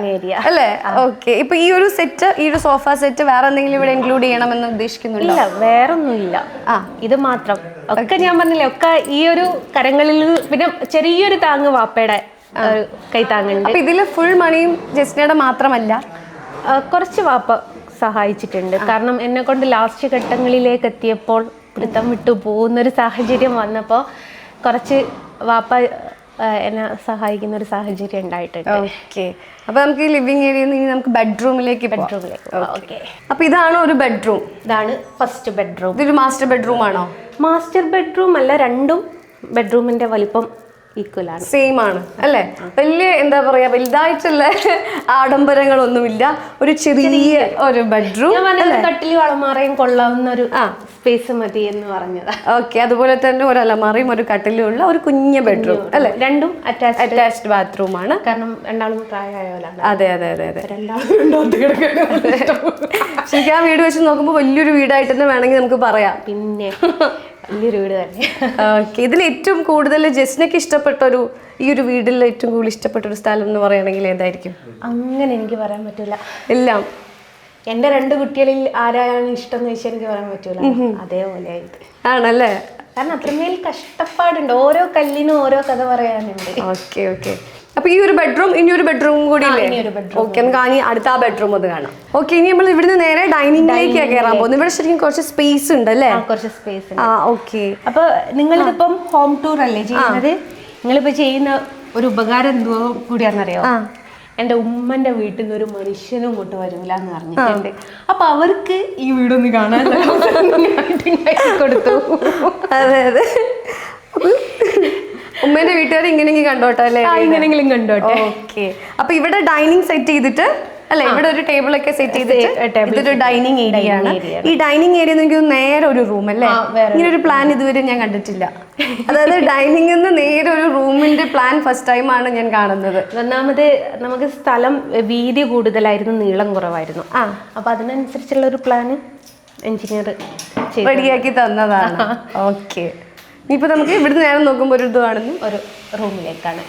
അല്ലേ? ഓക്കെ ഇപ്പൊ ഈ ഒരു സെറ്റ് ഈ ഒരു സോഫ സെറ്റ് വേറെ എന്തെങ്കിലും ഇവിടെ ഇൻക്ലൂഡ് ചെയ്യണമെന്ന് ഉദ്ദേശിക്കുന്നുണ്ടോ? ഇല്ല. വേറെ വേറൊന്നുമില്ല. ആ. ഇത് മാത്രം. ഒക്കെ ഞാൻ പറഞ്ഞില്ലേ ഒക്കെ ഈ ഒരു കരങ്ങളിൽ പിന്നെ ചെറിയൊരു താങ്ങ് വാപ്പയുടെ ഒരു കൈത്താങ്ങുണ്ട്. അപ്പൊ ഇതിൽ ഫുൾ മണിയും ജസ്നയുടെ മാത്രമല്ല. കുറച്ച് വാപ്പ സഹായിച്ചിട്ടുണ്ട്. കാരണം എന്നെ കൊണ്ട് ലാസ്റ്റ് ഘട്ടങ്ങളിലേക്ക് എത്തിയപ്പോൾ പിടുത്തം വിട്ടു പോകുന്നൊരു സാഹചര്യം വന്നപ്പോൾ കുറച്ച് വാപ്പ എന്നെ സഹായിക്കുന്ന ഒരു സാഹചര്യം ഉണ്ടായിട്ടുണ്ട്. ഓക്കെ അപ്പൊ നമുക്ക് ഈ ലിവിംഗ് ഏരിയയിൽ നിന്ന് നമുക്ക് ബെഡ്റൂമിലേക്ക് ബെഡ്റൂമിലേക്ക് ഓക്കെ അപ്പൊ ഇതാണ് ഒരു ബെഡ്റൂം ഇതാണ് ഫസ്റ്റ് ബെഡ്റൂം ഇതൊരു മാസ്റ്റർ ബെഡ്റൂം ആണോ? മാസ്റ്റർ ബെഡ്റൂം അല്ല രണ്ടും ബെഡ്റൂമിന്റെ വലിപ്പം ഈക്വൽ ആണ്. സെയിം ആണ് അല്ലേ? വലിയ എന്താ പറയാ വലുതായിട്ടുള്ള ആഡംബരങ്ങളൊന്നുമില്ല. ഒരു ചെറിയ ഒരു ബെഡ്റൂം കട്ടിലും അളമാറയും കൊള്ളാവുന്ന ഒരു സ്പേസ് മതി എന്ന് പറഞ്ഞത്. ഓക്കെ അതുപോലെ തന്നെ ഒരു അലമാറയും ഒരു കട്ടിലും ഉള്ള ഒരു കുഞ്ഞ ബെഡ്റൂം അല്ലെ? രണ്ടും അറ്റാച്ച് അറ്റാച്ച്ഡ് ബാത്റൂം ആണ്. കാരണം രണ്ടാളും പ്രായമായവരാണ്. അതെ അതെ അതെ അതെ. ശരിക്കും ആ വീട് വെച്ച് നോക്കുമ്പോൾ വലിയൊരു വീടായിട്ട് തന്നെ വേണമെങ്കിൽ നമുക്ക് പറയാം. പിന്നെ വലിയൊരു വീട് തന്നെ. ഓക്കെ ഇതിൽ ഏറ്റവും കൂടുതൽ ജസ്നക്ക് ഇഷ്ടപ്പെട്ട ഒരു ഈ ഒരു വീടിൽ ഏറ്റവും കൂടുതൽ ഇഷ്ടപ്പെട്ട ഒരു സ്ഥലം എന്ന് പറയുകയാണെങ്കിൽ ഏതായിരിക്കും? അങ്ങനെ എനിക്ക് പറയാൻ പറ്റില്ല എല്ലാം. എന്റെ രണ്ട് കുട്ടികളിൽ ആരാണ് ഇഷ്ടം എന്ന് ചോദിച്ചാൽ എനിക്ക് പറയാൻ പറ്റില്ല അതേപോലെ ആയിട്ട് ആണല്ലേ? കാരണം അത്രമേൽ കഷ്ടപ്പാടുണ്ട്. ഓരോ കല്ലിനും ഓരോ കഥ പറയാനുണ്ട്. Okay okay. അപ്പൊ ഈ ഒരു ബെഡ്റൂം ഇനി ഒരു ബെഡ്റൂം കൂടി ഇല്ലേ? ഓക്കെ നമുക്ക് ആ അടുത്ത ആ ബെഡ്റൂം ഒന്ന് കാണാം. ഓക്കെ ഇനി നമ്മൾ ഇവിടുന്ന് നേരെ ഡൈനിങ്ങിലേക്കാണ് കയറാൻ പോകുന്നത്. ഇവിടെ ശരിക്കും കുറച്ച് സ്പേസ് ഉണ്ട് അല്ലേ? കുറച്ച് സ്പേസ് ആ ഓക്കെ അപ്പൊ നിങ്ങളിതിപ്പം ഹോം ടൂർ അല്ലേ ചെയ്യുന്നത്? നിങ്ങളിപ്പോ ചെയ്യുന്ന ഒരു ഉപകാരം എന്തോ കൂടിയാണെന്നറിയോ? എന്റെ ഉമ്മന്റെ വീട്ടിൽ നിന്ന് ഒരു മനുഷ്യനും ഇങ്ങോട്ട് വരൂല എന്ന് പറഞ്ഞിട്ടുണ്ട്. അപ്പൊ അവർക്ക് ഈ വീടൊന്ന് കാണാൻ കൊടുത്തു. അതെ അതെ. ഉമ്മേന്റെ വീട്ടുകാർ ഇങ്ങനെയെങ്കിലും കണ്ടോട്ടെ അല്ലേ? ആ, ഇങ്ങനെങ്കിലും കണ്ടോട്ടെ. ഓക്കെ. അപ്പൊ ഇവിടെ ഡൈനിങ് സെറ്റ് ചെയ്തിട്ട് അല്ലെ ഇവിടെ ഒരു ടേബിൾ ഒക്കെ സെറ്റ് ചെയ്തിട്ട് ഇതൊരു ഡൈനിങ് ഏരിയ ആണ്. ഈ ഡൈനിങ് ഏരിയ എനിക്ക് നേരെ ഒരു റൂം അല്ലേ? ഇങ്ങനെ ഒരു പ്ലാൻ ഇതുവരെ ഞാൻ കണ്ടിട്ടില്ല. അതായത് ഡൈനിങ് നിന്ന് നേരെ ഒരു റൂമിന്റെ പ്ലാൻ ഫസ്റ്റ് ടൈം ആണ് ഞാൻ കാണുന്നത്. ഒന്നാമത് നമുക്ക് സ്ഥലം വീതി കൂടുതലായിരുന്നു നീളം കുറവായിരുന്നു. ആ. അപ്പൊ അതിനനുസരിച്ചുള്ള ഒരു പ്ലാന് എഞ്ചിനീയർ റെഡിയാക്കി തന്നതാണ്. ഓക്കെ. ഇനിയിപ്പോ നമുക്ക് ഇവിടുന്ന് നേരം നോക്കുമ്പോൾ ഒരു ഇത് കാണുന്നു ഒരു റൂമിലേക്കാണ്.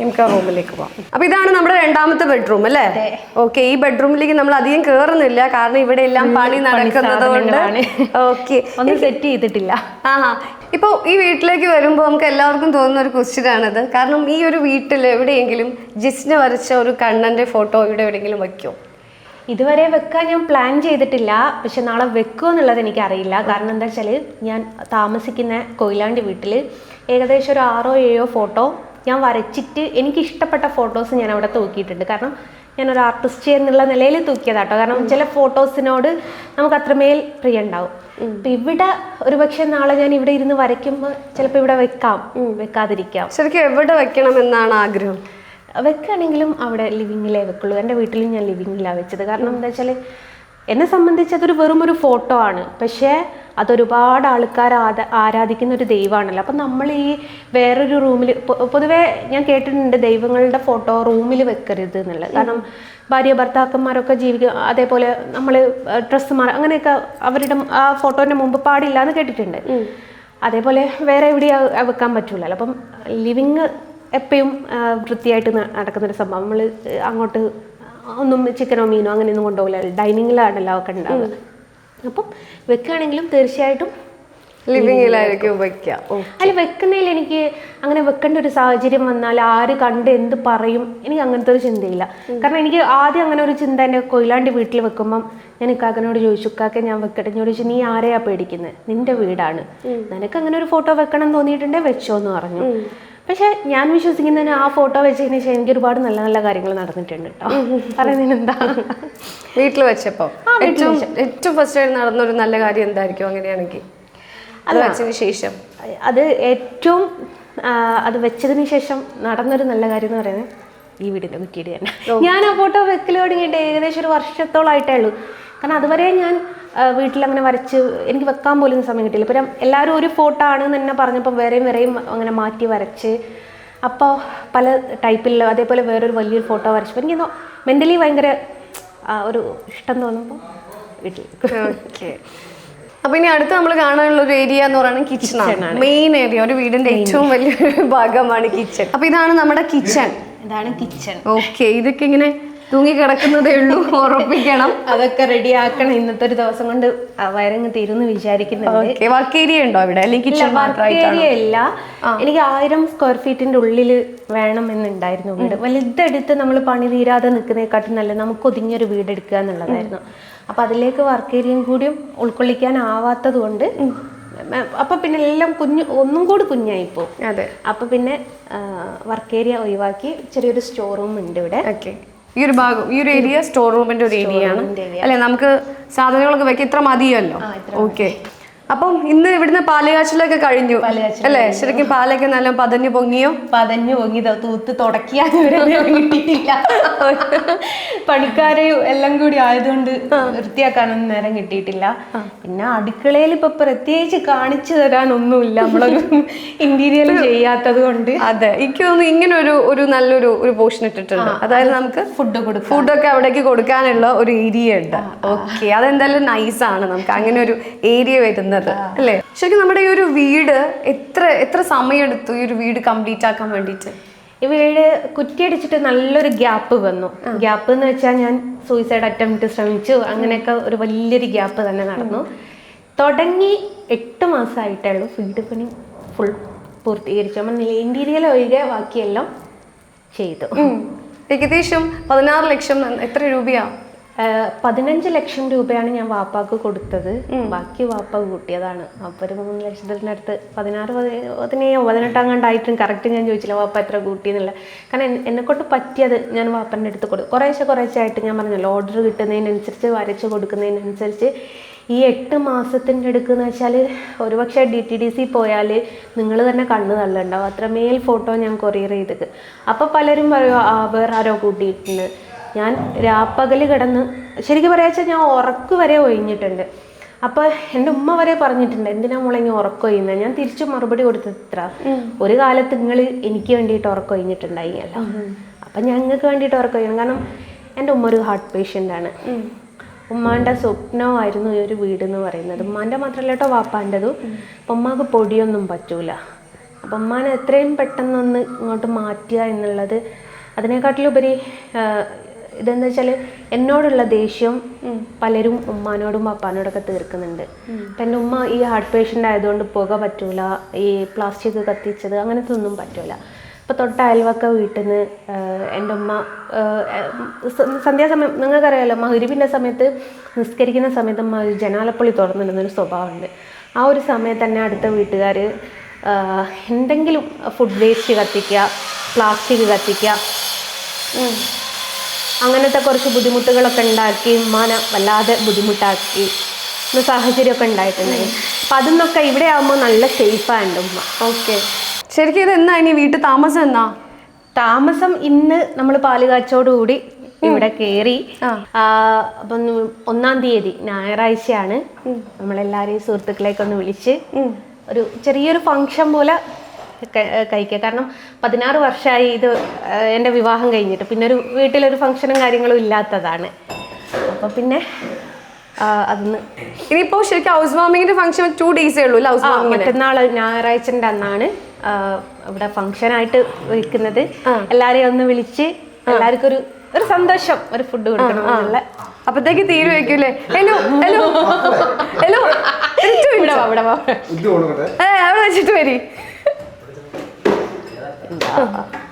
നമുക്ക് ആ റൂമിലേക്ക് പോവാം. അപ്പൊ ഇതാണ് നമ്മുടെ രണ്ടാമത്തെ ബെഡ്റൂം അല്ലേ? ഓക്കെ ഈ ബെഡ്റൂമിലേക്ക് നമ്മൾ അധികം കേറുന്നില്ല. കാരണം ഇവിടെ എല്ലാം പണി നടക്കുന്നത് കൊണ്ട്. ഓക്കെ. ഒന്നും സെറ്റ് ചെയ്തിട്ടില്ല. ആ ഇപ്പോൾ ഈ വീട്ടിലേക്ക് വരുമ്പോൾ നമുക്ക് എല്ലാവർക്കും തോന്നുന്ന ഒരു ക്വസ്റ്റ്യൻ ആണത്. കാരണം ഈ ഒരു വീട്ടിൽ എവിടെയെങ്കിലും ജിസ്നെ വരച്ച ഒരു കണ്ണന്റെ ഫോട്ടോ ഇവിടെ എവിടെയെങ്കിലും വയ്ക്കുമോ ഇതുവരെ വെക്കാൻ ഞാൻ പ്ലാൻ ചെയ്തിട്ടില്ല. പക്ഷെ നാളെ വെക്കുമോ എന്നുള്ളത് എനിക്കറിയില്ല. കാരണം എന്താ വെച്ചാൽ ഞാൻ താമസിക്കുന്ന കൊയിലാണ്ടി വീട്ടിൽ ഏകദേശം ഒരു ആറോ ഏഴോ ഫോട്ടോ ഞാൻ വരച്ചിട്ട് എനിക്ക് ഇഷ്ടപ്പെട്ട ഫോട്ടോസ് ഞാൻ അവിടെ തൂക്കിയിട്ടുണ്ട്. കാരണം ഞാനൊരു ആർട്ടിസ്റ്റ് എന്നുള്ള നിലയിൽ തൂക്കിയതാട്ടോ. കാരണം ചില ഫോട്ടോസിനോട് നമുക്ക് അത്രമേൽ പ്രിയ ഉണ്ടാവും. അപ്പൊ ഇവിടെ ഒരു പക്ഷെ നാളെ ഞാൻ ഇവിടെ ഇരുന്ന് വരയ്ക്കുമ്പോൾ ചിലപ്പോൾ ഇവിടെ വെക്കാം. വെക്കാതിരിക്കാം. ശരിക്കും എവിടെ വെക്കണം എന്നാണ് ആഗ്രഹം? വെക്കുകയാണെങ്കിലും അവിടെ ലിവിങ്ങിലേ വെക്കുള്ളൂ. എന്റെ വീട്ടിലും ഞാൻ ലിവിങ്ങിലാണ് വെച്ചത്. കാരണം എന്താ വെച്ചാൽ എന്നെ സംബന്ധിച്ച് അതൊരു വെറും ഒരു ഫോട്ടോ ആണ്. പക്ഷേ അതൊരുപാട് ആൾക്കാർ ആരാധിക്കുന്ന ഒരു ദൈവമാണല്ലോ. അപ്പം നമ്മൾ ഈ വേറൊരു റൂമിൽ പൊതുവേ ഞാൻ കേട്ടിട്ടുണ്ട് ദൈവങ്ങളുടെ ഫോട്ടോ റൂമിൽ വെക്കരുത് എന്നുള്ളത്. കാരണം ഭാര്യ ഭർത്താക്കന്മാരൊക്കെ ജീവിക്കുക അതേപോലെ നമ്മൾ ഡ്രസ്സ് മാറ അങ്ങനെയൊക്കെ അവരുടെ ആ ഫോട്ടോന്റെ മുമ്പ് പാടില്ല എന്ന് കേട്ടിട്ടുണ്ട് അതേപോലെ വേറെ എവിടെയാ വെക്കാൻ പറ്റൂലല്ലോ. അപ്പം ലിവിങ് എപ്പോഴും വൃത്തിയായിട്ട് നടക്കുന്നൊരു സംഭവം. നമ്മൾ അങ്ങോട്ട് ഒന്നും ചിക്കനോ മീനോ അങ്ങനെയൊന്നും കൊണ്ടുപോകില്ല. ഡൈനിങ്ങിലാണല്ലോ ഒക്കെ ഉണ്ടാവുക. അപ്പം വെക്കുകയാണെങ്കിലും തീർച്ചയായിട്ടും ലിവിങ്ങിലായിരിക്കും വെക്കാം അല്ല വെക്കുന്നതിൽ എനിക്ക് അങ്ങനെ വെക്കേണ്ട ഒരു സാഹചര്യം വന്നാൽ ആര് കണ്ട് എന്ത് പറയും എനിക്ക് അങ്ങനത്തെ ഒരു ചിന്തയില്ല. കാരണം എനിക്ക് ആദ്യം അങ്ങനെ ഒരു ചിന്ത എന്റെ കൊയിലാണ്ടി വീട്ടിൽ വെക്കുമ്പം ഞാൻ ഇക്കാക്കനോട് ചോദിച്ചു ഇക്കാക്ക ഞാൻ വെക്കട്ടെ. ഞാൻ ചോദിച്ചു നീ ആരെയാ പേടിക്കുന്നത് നിന്റെ വീടാണ്. നിനക്ക് അങ്ങനെ ഒരു ഫോട്ടോ വെക്കണം തോന്നിയിട്ടുണ്ടെങ്കിൽ വെച്ചോ എന്ന് പറഞ്ഞു. പക്ഷെ ഞാൻ വിശ്വസിക്കുന്നതിന് ആ ഫോട്ടോ വെച്ചതിന് ശേഷം എനിക്ക് ഒരുപാട് നല്ല നല്ല കാര്യങ്ങൾ നടന്നിട്ടുണ്ട് കേട്ടോ പറയുന്നതിന് എന്താ? വീട്ടിൽ വെച്ചപ്പോ ഏറ്റവും ഏറ്റവും ഫസ്റ്റ് ആയിട്ട് നടന്ന ഒരു നല്ല കാര്യം എന്തായിരിക്കും അങ്ങനെയാണെങ്കിൽ? അത് വെച്ചതിന് ശേഷം. അത് ഏറ്റവും അത് വെച്ചതിന് ശേഷം നടന്നൊരു നല്ല കാര്യം എന്ന് പറയുന്നത് ഈ വീടിന്റെ കുറ്റിയുടെ തന്നെ. ഞാൻ ആ ഫോട്ടോ വെക്കൽ തുടങ്ങിയിട്ട് ഏകദേശം ഒരു വർഷത്തോളമായിട്ടേ ഉള്ളൂ. കാരണം അതുവരെ ഞാൻ വീട്ടിലങ്ങനെ വീട്ടിൽ അങ്ങനെ വരച്ച് എനിക്ക് വെക്കാൻ പോലും സമയം കിട്ടിയില്ല. ഇപ്പം എല്ലാവരും ഒരു ഫോട്ടോ ആണ് എന്ന് തന്നെ പറഞ്ഞപ്പോൾ വേറെയും വേറെയും അങ്ങനെ മാറ്റി വരച്ച്. അപ്പോൾ പല ടൈപ്പിൽ അതേപോലെ വേറൊരു വലിയൊരു ഫോട്ടോ വരച്ചപ്പോൾ എനിക്ക് മെന്റലി ഭയങ്കര ഒരു ഇഷ്ടം തോന്നുമ്പോൾ വീട്ടിൽ. ഓക്കെ അപ്പൊ ഇനി അടുത്ത് നമ്മൾ കാണാനുള്ള ഒരു ഏരിയ എന്ന് പറയുന്നത് കിച്ചൺ ആണ്. മെയിൻ ഏരിയ ഒരു വീടിന്റെ ഏറ്റവും വലിയൊരു ഭാഗമാണ് കിച്ചൺ അപ്പൊ ഇതാണ് നമ്മുടെ കിച്ചൺ ഇതാണ് കിച്ചൺ ഓക്കെ ഇതൊക്കെ ഇങ്ങനെ തൂങ്ങി കിടക്കുന്നതേ ഉള്ളൂ ഉറപ്പിക്കണം. അതൊക്കെ റെഡി ആക്കണം. ഇന്നത്തെ ഒരു ദിവസം കൊണ്ട് വയറങ്ങ് തീരുന്നു വിചാരിക്കുന്നുണ്ട്. വർക്കേരിയ വർക്ക് ഏരിയ ഉണ്ടോ അവിടെ അല്ലെങ്കിൽ ഏരിയ ഇല്ല. എനിക്ക് ആയിരം സ്ക്വയർ ഫീറ്റിന്റെ ഉള്ളിൽ വേണം എന്നുണ്ടായിരുന്നു വീട്. വലുതെടുത്ത് നമ്മൾ പണി തീരാതെ നിൽക്കുന്നതിനെക്കാട്ടും നല്ല നമുക്ക് ഒതുങ്ങിയൊരു വീട് എടുക്കുക എന്നുള്ളതായിരുന്നു. അപ്പൊ അതിലേക്ക് വർക്ക് ഏരിയയും കൂടിയും ഉൾക്കൊള്ളിക്കാനാവാത്തത് കൊണ്ട് അപ്പൊ പിന്നെ എല്ലാം കുഞ്ഞു ഒന്നും കൂടി കുഞ്ഞായിപ്പോ അതെ. അപ്പൊ പിന്നെ വർക്ക് ഏരിയ ഒഴിവാക്കി ചെറിയൊരു സ്റ്റോർ റൂം ഉണ്ട് ഇവിടെ. ഓക്കെ ഈ ഒരു ഭാഗം ഈ ഒരു ഏരിയ സ്റ്റോർ റൂമിന്റെ ഒരു ഏരിയ ആണ്. അല്ലെ നമുക്ക് സാധനങ്ങളൊക്കെ വെക്കാൻ ഇത്ര മതിയല്ലോ? ഓക്കെ അപ്പം ഇന്ന് ഇവിടുന്ന് പാലുകാച്ചിലൊക്കെ കഴിഞ്ഞു. അല്ലേ? ശരിക്കും പാലൊക്കെ നല്ല പതഞ്ഞു പൊങ്ങിയോ? പതഞ്ഞു പൊങ്ങി. തൂത്ത് തുടക്കിയാൽ കിട്ടിയിട്ടില്ല. പണിക്കാരെ എല്ലാം കൂടി ആയതുകൊണ്ട് വൃത്തിയാക്കാനൊന്നും നേരം കിട്ടിയിട്ടില്ല. പിന്നെ അടുക്കളയിൽ ഇപ്പൊ പ്രത്യേകിച്ച് കാണിച്ചു തരാനൊന്നുമില്ല. നമ്മളൊരു ഇന്റീരിയർ ചെയ്യാത്തത് കൊണ്ട്. അതെ. എനിക്ക് തോന്നുന്നു ഇങ്ങനെ ഒരു ഒരു നല്ലൊരു ഒരു പോർഷൻ ഇട്ടിട്ടുണ്ട്. അതായത് നമുക്ക് ഫുഡ് കൊടുക്കും ഫുഡൊക്കെ അവിടേക്ക് കൊടുക്കാനുള്ള ഒരു ഏരിയ ഉണ്ട്. ഓക്കെ അതെന്തായാലും നൈസാണ് നമുക്ക്. അങ്ങനെ ഒരു ഏരിയ വരുന്നത്. അല്ലേ? ശരിക്കും നമ്മുടെ ഈ ഒരു വീട് എത്ര എത്ര സമയമെടുത്തു ഈ ഒരു വീട് കംപ്ലീറ്റ് ആക്കാൻ വേണ്ടിയിട്ട്? ഈ വീട് കുറ്റിയടിച്ചിട്ട് നല്ലൊരു ഗ്യാപ്പ് വന്നു. ഗ്യാപ്പ് എന്ന് വെച്ചാൽ ഞാൻ സൂയിസൈഡ് അറ്റംപ്റ്റ് ശ്രമിച്ചു. അങ്ങനെയൊക്കെ ഒരു വലിയൊരു ഗ്യാപ്പ് തന്നെ നടന്നു. തുടങ്ങി എട്ട് മാസമായിട്ടേ ഉള്ളൂ വീട് പണി ഫുൾ പൂർത്തീകരിച്ചു. നമ്മൾ ഇന്റീരിയൽ ഒഴികെ ബാക്കിയെല്ലാം ചെയ്തു. ഏകദേശം പതിനാറ് ലക്ഷം എത്ര രൂപയാ? ആഹ് പതിനഞ്ച് ലക്ഷം രൂപയാണ് ഞാൻ വാപ്പാക്ക് കൊടുത്തത്. ബാക്കി വാപ്പ കൂട്ടിയതാണ്. അപ്പൊ ഒരു മൂന്ന് ലക്ഷത്തിനടുത്ത് പതിനാറ് പതി- പതിനേഴോ പതിനെട്ടാം കണ്ടായിട്ടും കറക്റ്റ് ഞാൻ ചോദിച്ചില്ല വാപ്പ എത്ര കൂട്ടി എന്നുള്ള കാരണം എന്നെ- കൊണ്ട് പറ്റിയത് ഞാൻ വാപ്പന്റെ അടുത്ത് കൊടുക്കും കുറേശ്ശെ കുറേശ്ശെ ആയിട്ട് ഞാൻ പറഞ്ഞല്ലോ ഓർഡർ കിട്ടുന്നതിനനുസരിച്ച് വരച്ച് കൊടുക്കുന്നതിനനുസരിച്ച് ഈ എട്ട് മാസത്തിന്റെ അടുക്കെന്ന് വെച്ചാൽ ഒരുപക്ഷെ ഡി ടി ഡി സി പോയാൽ നിങ്ങൾ തന്നെ കണ്ണ് തള്ളുണ്ടാവും. അത്രമേൽ ഫോട്ടോ ഞാൻ കൊറിയർ ചെയ്തത് അപ്പോൾ പലരും പറയുമോ ആ വേറെ ആരോ കൂട്ടിയിട്ടുണ്ട്. ഞാൻ രാപ്പകൽ കിടന്ന് ശരിക്കും പറയാ വെച്ചാൽ ഞാൻ ഉറക്ക് വരെ ഒഴിഞ്ഞിട്ടുണ്ട്. അപ്പോൾ എന്റെ ഉമ്മ വരെ പറഞ്ഞിട്ടുണ്ട് എന്തിനാ മോളെ ഇങ്ങനെ ഉറക്കം ഒഴിയുന്നത് ഞാൻ തിരിച്ചു മറുപടി കൊടുത്തത്ര? ഒരു കാലത്ത് നിങ്ങൾ എനിക്ക് വേണ്ടിയിട്ട് ഉറക്കം ഒഴിഞ്ഞിട്ടുണ്ടായില്ല അപ്പം ഞങ്ങൾക്ക് വേണ്ടിയിട്ട് ഉറക്കം ഒഴിയണം. കാരണം എന്റെ ഉമ്മ ഒരു ഹാർട്ട് പേഷ്യന്റ് ആണ്. ഉമ്മാന്റെ സ്വപ്നമായിരുന്നു ഈ ഒരു വീട് എന്ന് പറയുന്നത്. ഉമ്മാന്റെ മാത്രമല്ല കേട്ടോ വാപ്പാന്റെതും. അപ്പം ഉമ്മാക്ക് പൊടിയൊന്നും പറ്റൂല. അപ്പം ഉമ്മാനെ എത്രയും പെട്ടെന്നൊന്ന് ഇങ്ങോട്ട് മാറ്റുക എന്നുള്ളത് അതിനെക്കാട്ടിലുപരി ഇതെന്താ വെച്ചാൽ എന്നോടുള്ള ദേഷ്യം പലരും ഉമ്മാനോടും പപ്പാനോടൊക്കെ തീർക്കുന്നുണ്ട്. അപ്പം എന്റെ ഉമ്മ ഈ ഹാർട്ട് പേഷ്യന്റ് ആയതുകൊണ്ട് പുക പറ്റൂല ഈ പ്ലാസ്റ്റിക് കത്തിച്ചത് അങ്ങനത്തെ ഒന്നും പറ്റൂല. അപ്പോൾ തൊട്ട അയൽവക്ക വീട്ടിൽ നിന്ന് എന്റെ ഉമ്മ സന്ധ്യാസമയം നിങ്ങൾക്കറിയാലോ മഹരിബിന്റെ സമയത്ത് നിസ്കരിക്കുന്ന സമയത്ത് ഉമ്മ ഒരു ജനാലപ്പള്ളി തുറന്നിടുന്നൊരു സ്വഭാവമുണ്ട്. ആ ഒരു സമയത്ത് തന്നെ അടുത്ത വീട്ടുകാർ എന്തെങ്കിലും ഫുഡ് വേസ്റ്റ് കത്തിക്കുക പ്ലാസ്റ്റിക് കത്തിക്കുക. അങ്ങനത്തെ കുറച്ച് ബുദ്ധിമുട്ടുകളൊക്കെ ഉണ്ടാക്കി ഉമ്മാനെ വല്ലാതെ ബുദ്ധിമുട്ടാക്കി എന്ന സാഹചര്യമൊക്കെ ഉണ്ടായിട്ടുണ്ടായി. അപ്പം അതിന്നൊക്കെ ഇവിടെ ആകുമ്പോൾ നല്ല സേഫാണ് എന്റെ ഉമ്മ. ഓക്കെ ശരിക്കും ഇത് എന്നാ ഇനി വീട്ടിൽ താമസം എന്നാ? താമസം ഇന്ന് നമ്മൾ പാലുകാച്ചോടുകൂടി ഇവിടെ കയറി അപ്പം ഒന്നാം തീയതി ഞായറാഴ്ചയാണ്. നമ്മളെല്ലാരെയും സുഹൃത്തുക്കളെയൊക്കെ ഒന്ന് വിളിച്ച് ഒരു ചെറിയൊരു ഫംഗ്ഷൻ പോലെ കഴിക്കുക. കാരണം പതിനാറ് വർഷമായി ഇത് എന്റെ വിവാഹം കഴിഞ്ഞിട്ട് പിന്നെ ഒരു വീട്ടിലൊരു ഫംഗ്ഷനും കാര്യങ്ങളും ഇല്ലാത്തതാണ്. അപ്പോൾ പിന്നെ അതൊന്ന് ഇനിയിപ്പോൾ ഇനിയിപ്പോ ശരിക്കും ഹൗസ് വാമിങ്ങിന്റെ ഫംഗ്ഷൻ ടു ഡേയ്സേ ഉള്ളൂ ഹൗസ് വാമിങ് മറ്റന്നാൾ മറ്റന്നാൾ ഞായറാഴ്ചന്റെ അന്നാണ് ഇവിടെ ഫംഗ്ഷനായിട്ട് വെക്കുന്നത്. എല്ലാരെയും ഒന്ന് വിളിച്ച് എല്ലാവർക്കും ഒരു ഒരു സന്തോഷം ഒരു ഫുഡ് കൊടുക്കണം എന്നുള്ള അപ്പത്തേക്ക് തീരു വെക്കൂലേ? ഹലോ ഹലോ ഹലോ ഇവിടെ വെച്ചിട്ട് ഇവിടെ 嗯。